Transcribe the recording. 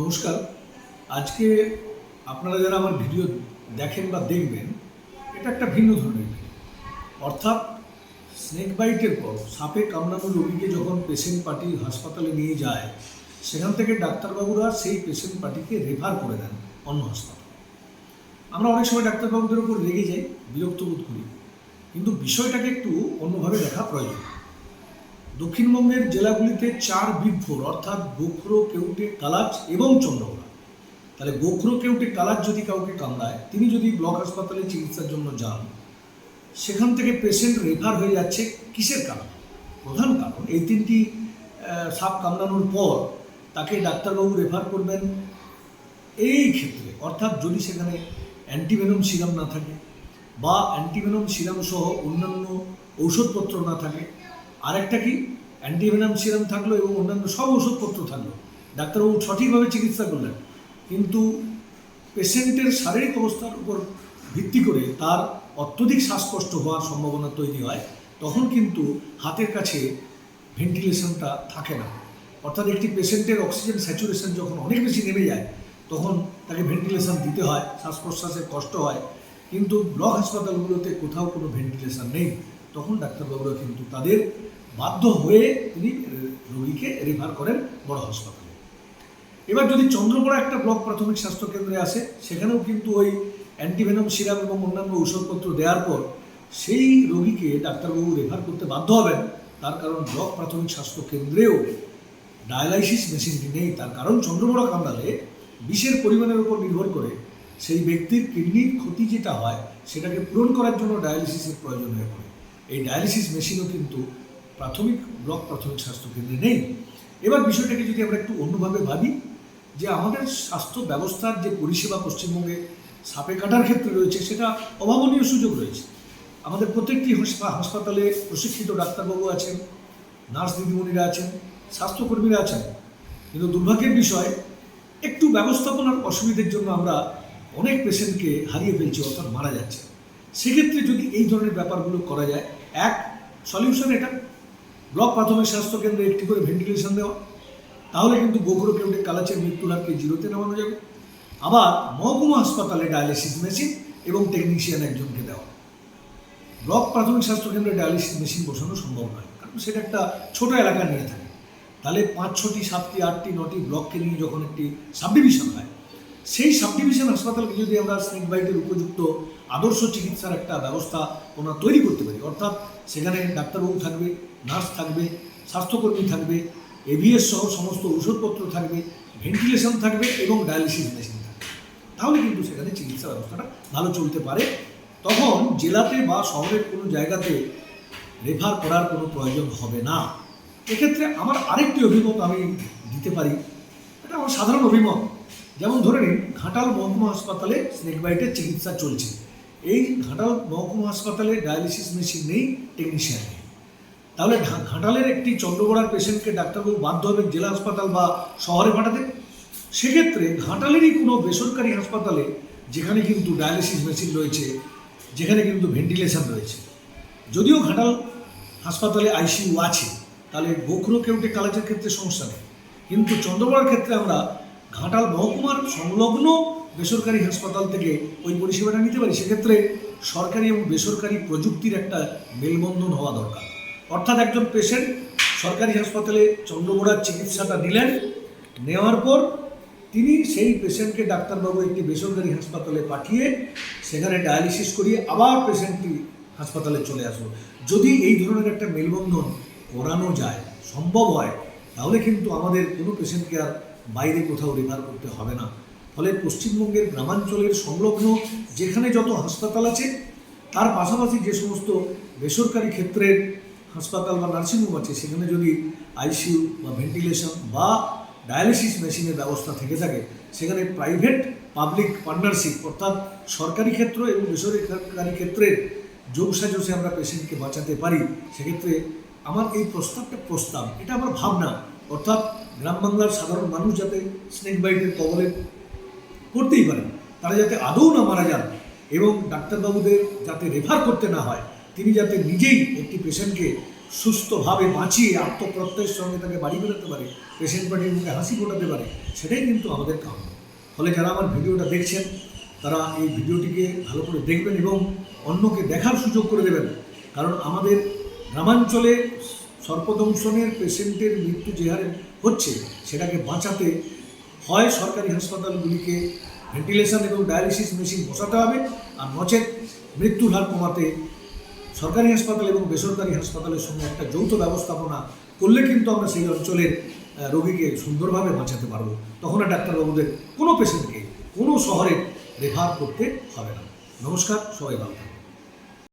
নমস্কার। আজকে আপনারা যারা আমার ভিডিও দেখেন বা দেখবেন, এটা একটা ভিন্ন ধরনের অর্থাৎ স্নেক বাইটের পর সাপে কামড়ানো রোগীকে যখন পেশেন্ট পার্টি হাসপাতালে নিয়ে যায়, সেখান থেকে ডাক্তারবাবুরা সেই পেশেন্ট পার্টিকে রেফার করে দেন অন্য হাসপাতালে। আমরা অনেক সময় ডাক্তারবাবুদের উপর রেগে যাই, বিরক্ত বোধ করি। কিন্তু বিষয়টাকে একটু অন্যভাবে দেখা প্রয়োজন। দক্ষিণবঙ্গের জেলাগুলিতে চার বিভোর, অর্থাৎ গোখরো কেউটে কালাচ এবং চন্দ্রকোনা। তাহলে গোখরো কেউটে কালাচ যদি কাউকে কামড়ায়, তিনি যদি ব্লক হাসপাতালে চিকিৎসার জন্য যান, সেখান থেকে পেশেন্ট রেফার হয়ে যাচ্ছে কিসের কারণ? প্রধান কারণ, এই তিনটি সাপ কামড়ানোর পর তাকে ডাক্তারবাবু রেফার করবেন এই ক্ষেত্রে। অর্থাৎ যদি সেখানে অ্যান্টিভেনম সিরাম না থাকে বা অ্যান্টিভেনম সিরাম সহ অন্যান্য ঔষধপত্র না থাকে আরেকটা কি? অ্যান্টিভেনম সিরাম থাকল এবং অন্যান্য সব ওষুধপত্র থাকল। ডাক্তারবাবু সঠিকভাবে চিকিৎসা করলেন, কিন্তু পেশেন্টের শারীরিক অবস্থার উপর ভিত্তি করে তার অত্যধিক শ্বাসকষ্ট হওয়ার সম্ভাবনা তৈরি হয়। তখন কিন্তু হাতের কাছে ভেন্টিলেশনটা থাকে না। অর্থাৎ একটি পেশেন্টের অক্সিজেন স্যাচুরেশন যখন অনেক বেশি নেমে যায়, তখন তাকে ভেন্টিলেশন দিতে হয় শ্বাস প্রশ্বাসের কষ্ট হয়। কিন্তু ব্লক হাসপাতালগুলোতে কোথাও কোনো ভেন্টিলেশন নেই। তখন ডাক্তারবাবুরা কিন্তু তাদের বাধ্য হয়ে তিনি রোগীকে রেফার করেন বড় হাসপাতালে। এবার যদি চন্দ্রপড়া একটা ব্লক প্রাথমিক স্বাস্থ্য কেন্দ্রে আসে, সেখানেও কিন্তু ওই অ্যান্টিভেনম সিরাপ এবং অন্যান্য ঔষধপত্র দেওয়ার পর সেই রোগীকে ডাক্তারবাবু রেফার করতে বাধ্য হবেন। তার কারণ ব্লক প্রাথমিক স্বাস্থ্য কেন্দ্রেও ডায়ালাইসিস মেশিনটি নেই। তার কারণ চন্দ্রপড়া কামড়ালে বিষের পরিমাণের উপর নির্ভর করে সেই ব্যক্তির কিডনির ক্ষতি যেটা হয়, সেটাকে পূরণ করার জন্য ডায়ালিসিসের প্রয়োজন হয়ে পড়ে। এই ডায়ালিসিস মেশিনও কিন্তু প্রাথমিক ব্লক প্রাথমিক স্বাস্থ্য কেন্দ্রে নেই। এবার বিষয়টাকে যদি আমরা একটু অন্যভাবে ভাবি, যে আমাদের স্বাস্থ্য ব্যবস্থার যে পরিষেবা পশ্চিমবঙ্গে সাপে কাটার ক্ষেত্রে রয়েছে, সেটা অভাবনীয় সুযোগ রয়েছে। আমাদের প্রত্যেকটি হাসপাতালে প্রশিক্ষিত ডাক্তারবাবু আছেন, নার্স দিদিমণিরা আছেন, স্বাস্থ্যকর্মীরা আছেন। কিন্তু দুর্ভাগ্যের বিষয়, একটু ব্যবস্থাপনার অসুবিধার জন্য আমরা অনেক পেশেন্টকে হারিয়ে ফেলছি, অর্থাৎ মারা যাচ্ছে। সেক্ষেত্রে যদি এই ধরনের ব্যাপারগুলো করা যায় এক সলিউশন এটা। ব্লক প্রাথমিক স্বাস্থ্য কেন্দ্রে একটি করে ভেন্টিলেশন দেওয়া। তাহলে কিন্তু গোখরো কেউটে কালাচের মৃত্যুর হারকে জিরোতে নামানো যাবে। আবার মহকুমা হাসপাতালে ডায়ালিসিস মেশিন এবং টেকনিশিয়ান একজনকে দেওয়া। ব্লক প্রাথমিক স্বাস্থ্য কেন্দ্রে ডায়ালিসিস মেশিন বসানো সম্ভব নয়, কারণ সেটা একটা ছোট এলাকা নিয়ে থাকে। তাহলে পাঁচ, ছটি, সাতটি, আটটি, নটি ব্লককে নিয়ে যখন একটি সাবডিভিশন হয় সেই সাবডিভিশন হাসপাতালকে যদি আমরা স্নেক বাইটের উপযুক্ত আদর্শ চিকিৎসার একটা ব্যবস্থা ওনারা তৈরি করতে পারি, অর্থাৎ সেখানে ডাক্তারবাবু থাকবে, নার্স থাকবে, স্বাস্থ্যকর্মী থাকবে এভিএস সহ সমস্ত ওষুধপত্র থাকবে ভেন্টিলেশন থাকবে এবং ডায়ালিসিস মেশিন থাকবে। তাহলে কিন্তু সেখানে চিকিৎসা ব্যবস্থাটা ভালো চলতে পারে। তখন জেলাতে বা শহরের কোনো জায়গাতে রেফার করার কোনো প্রয়োজন হবে না। এক্ষেত্রে আমার আরেকটি অভিমত আমি দিতে পারি। এটা আমার সাধারণ অভিমত। যেমন ধরে নিন, ঘাটাল মহকুমা হাসপাতালে স্নেক বাইটের চিকিৎসা চলছে। এই ঘাটাল মহকুমা হাসপাতালে ডায়ালিসিস মেশিন নেই টেকনিশিয়ান নেই। তাহলে ঘাটালের একটি চন্দ্রগড়ার পেশেন্টকে ডাক্তারবাবু বাধ্য হবেন জেলা হাসপাতাল বা শহরে পাঠাতে। সেক্ষেত্রে ঘাটালেরই কোনো বেসরকারি হাসপাতালে যেখানে কিন্তু ডায়ালিসিস মেশিন রয়েছে, যেখানে কিন্তু ভেন্টিলেশন রয়েছে। যদিও ঘাটাল হাসপাতালে আইসিইউ আছে, তাহলে গোখরো কেউটে কালাজের ক্ষেত্রে সমস্যা নেই। কিন্তু চন্দ্রগড়ার ক্ষেত্রে আমরা ঘাটাল মহকুমার সংলগ্ন বেসরকারি হাসপাতাল থেকে ওই পরিষেবাটা নিতে পারি, সেক্ষেত্রে সরকারি এবং বেসরকারি প্রযুক্তির একটা মেলবন্ধন হওয়া দরকার। অর্থাৎ একজন পেশেন্ট সরকারি হাসপাতালে চন্দ্রগোড়ার চিকিৎসাটা নিলেন, নেওয়ার পর তিনি সেই পেশেন্টকে ডাক্তারবাবু একটি বেসরকারি হাসপাতালে পাঠিয়ে সেখানে ডায়ালিসিস করিয়ে আবার পেশেন্টটি হাসপাতালে চলে আসলো। যদি এই ধরনের একটা মেলবন্ধন করানো যায়, সম্ভব হয়, তাহলে কিন্তু আমাদের কোনো পেশেন্টকে আর বাইরে কোথাও রেফার করতে হবে না। ফলে পশ্চিমবঙ্গের গ্রামাঞ্চলের সংলগ্ন যেখানে যত হাসপাতাল আছে, তার পাশাপাশি যে সমস্ত বেসরকারি ক্ষেত্রের হাসপাতাল বা নার্সিংহোম আছে, সেখানে যদি আইসিইউ বা ভেন্টিলেশন বা ডায়ালিসিস মেশিনের ব্যবস্থা থেকে থাকে, সেখানে প্রাইভেট পাবলিক পার্টনারশিপ অর্থাৎ সরকারি ক্ষেত্র এবং বেসরকারি ক্ষেত্রের যোগসাজসে আমরা পেশেন্টকে বাঁচাতে পারি, সেক্ষেত্রে আমার এই প্রস্তাবটা প্রস্তাব। এটা আমার ভাবনা। অর্থাৎ গ্রাম বাংলার সাধারণ মানুষ যাতে স্নেক বাইটের কবলে করতেই পারেন তারা যাতে আদৌ না মারা যান এবং ডাক্তারবাবুদের যাতে রেফার করতে না হয়, তিনি যাতে নিজেই একটি পেশেন্টকে সুস্থভাবে বাঁচিয়ে আত্মপ্রত্যয়ের সঙ্গে তাকে বাড়ি বেরোতে পারে, পেশেন্ট পার্টির মুখে হাসি ফোটাতে পারে, সেটাই কিন্তু আমাদের কাম্য। ফলে যারা আমার ভিডিওটা দেখছেন, তারা এই ভিডিওটিকে ভালো করে দেখবেন এবং অন্যকে দেখার সুযোগ করে দেবেন। কারণ আমাদের গ্রামাঞ্চলে সর্পদংশনের পেশেন্টের মৃত্যু যে হারে হচ্ছে, সেটাকে বাঁচাতে হয় সরকারি হাসপাতালগুলিকে ভেন্টিলেশন এবং ডায়ালিসিস মেশিন বসাতে হবে আর নচেত মৃত্যুর হার কমাতে সরকারি হাসপাতাল এবং বেসরকারি হাসপাতালের সঙ্গে একটা যৌথ ব্যবস্থাপনা করলে কিন্তু আমরা সেই অঞ্চলের রোগীকে সুন্দরভাবে বাঁচাতে পারব। তখন আর ডাক্তারবাবুদের কোনো পেশেন্টকে কোনো শহরে রেফার করতে হবে না। নমস্কার, সবাই ভালো